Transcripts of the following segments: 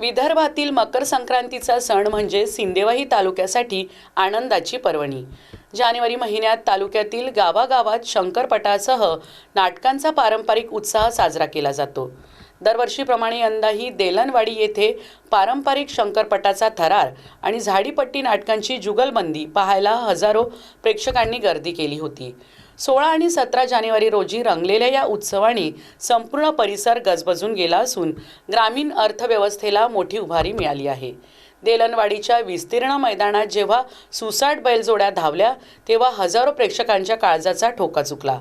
विदर्भातील मकर संक्रांतीचा सण म्हणजे सिंदेवाही तालुक्यासाठी आनंदाची पर्वणी. जानेवारी महिन्यात तालुक्यातील गावागावात शंकरपटासह नाटकांचा पारंपरिक उत्साह साजरा केला जातो. दरवर्षीप्रमाणे यंदाही देलनवाडी येथे पारंपरिक शंकरपटाचा थरार आणि झाडीपट्टी नाटकांची जुगलबंदी पाहायला हजारो प्रेक्षकांनी गर्दी केली होती. सोळा आणि सतरा जानेवारी रोजी रंगलेल्या या उत्सवाने संपूर्ण परिसर गजबजून गेला असून ग्रामीण अर्थव्यवस्थेला मोठी उभारी मिळाली आहे. देलनवाडीच्या विस्तीर्ण मैदानात जेव्हा सुसाट बैलजोड्या धावल्या तेव्हा हजारो प्रेक्षकांच्या काळजाचा ठोका चुकला.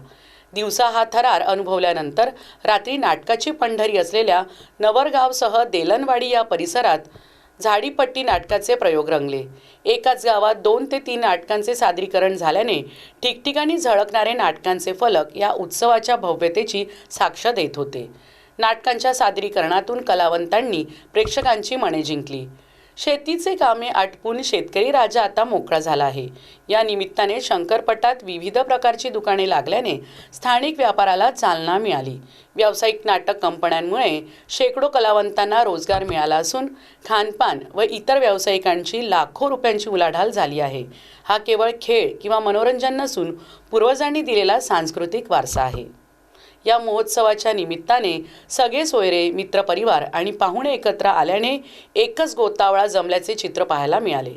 दिवसा हा थरार अनुभवल्यानंतर रात्री नाटकाची पंढरी असलेल्या नवरगावसह देलनवाडी या परिसरात झाडीपट्टी नाटकाचे प्रयोग रंगले. एकाच गावात दोन ते तीन नाटकांचे सादरीकरण झाल्याने ठिकठिकाणी झळकणारे नाटकांचे फलक या उत्सवाच्या भव्यतेची साक्ष देत होते. नाटकांच्या सादरीकरणातून कलावंतांनी प्रेक्षकांची मने जिंकली. शेतीचे कामे आटपून शेतकरी राजा आता मोकळा झाला आहे. या निमित्ताने शंकरपटात विविध प्रकारची दुकाने लागल्याने स्थानिक व्यापाराला चालना मिळाली. व्यावसायिक नाटक कंपन्यांमुळे शेकडो कलावंतांना रोजगार मिळाला असून खानपान व इतर व्यावसायिकांची लाखो रुपयांची उलाढाल झाली आहे. हा केवळ खेळ किंवा मनोरंजन नसून पूर्वजांनी दिलेला सांस्कृतिक वारसा आहे. या महोत्सवाच्या निमित्ताने सगळे सोयरे मित्रपरिवार आणि पाहुणे एकत्र आल्याने एकच गोतावळा जमल्याचे चित्र पाहायला मिळाले.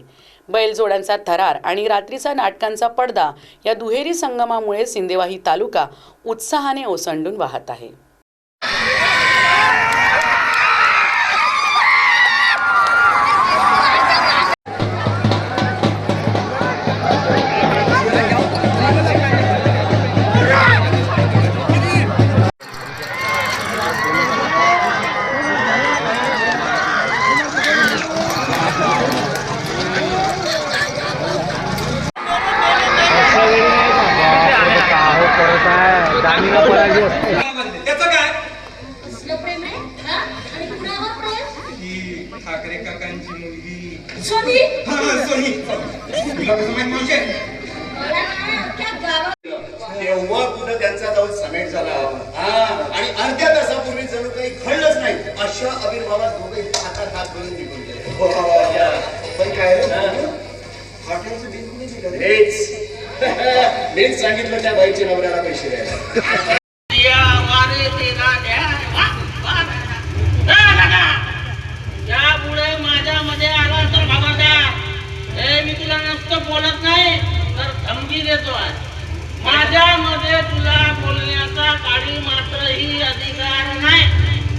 बैलजोड्यांचा थरार आणि रात्रीचा नाटकांचा पडदा या दुहेरी संगमामुळे सिंदेवाही तालुका उत्साहाने ओसंडून वाहत आहे. काकांची मुलगी. सोनी? हा, सोनी. तुला कसं माहीत म्हणजे तेव्हा कुठं त्यांचा जाऊन समेट झाला. हा आणि अर्ध्या तासापूर्वी जणू काही घडलंच नाही. अशा आविर्भावात दोघे हातात हात धरून निघून गेले. पण काय हॉटेलचं बिल कुणी दिलं मीच सांगितलं त्या बाईच्या नवऱ्याला पैसे द्यायला. माझ्यामध्ये तुला बोलण्याचा मात्रही अधिकार नाही.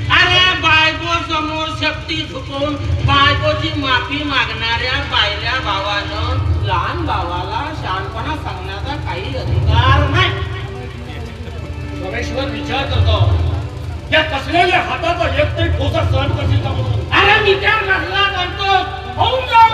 अरे बायको समोर शक्ती झुकून बायकोची माफी मागणाऱ्या बायल्या भावानं लहान भावाला शहाणपणा सांगण्याचा काही अधिकार नाही. परमेश्वर विचार करतो. त्या कसलेल्या हाताचा एक तरी ठोसा सहन करशील का म्हणून? अरे विचार नसला करतो. होऊन जा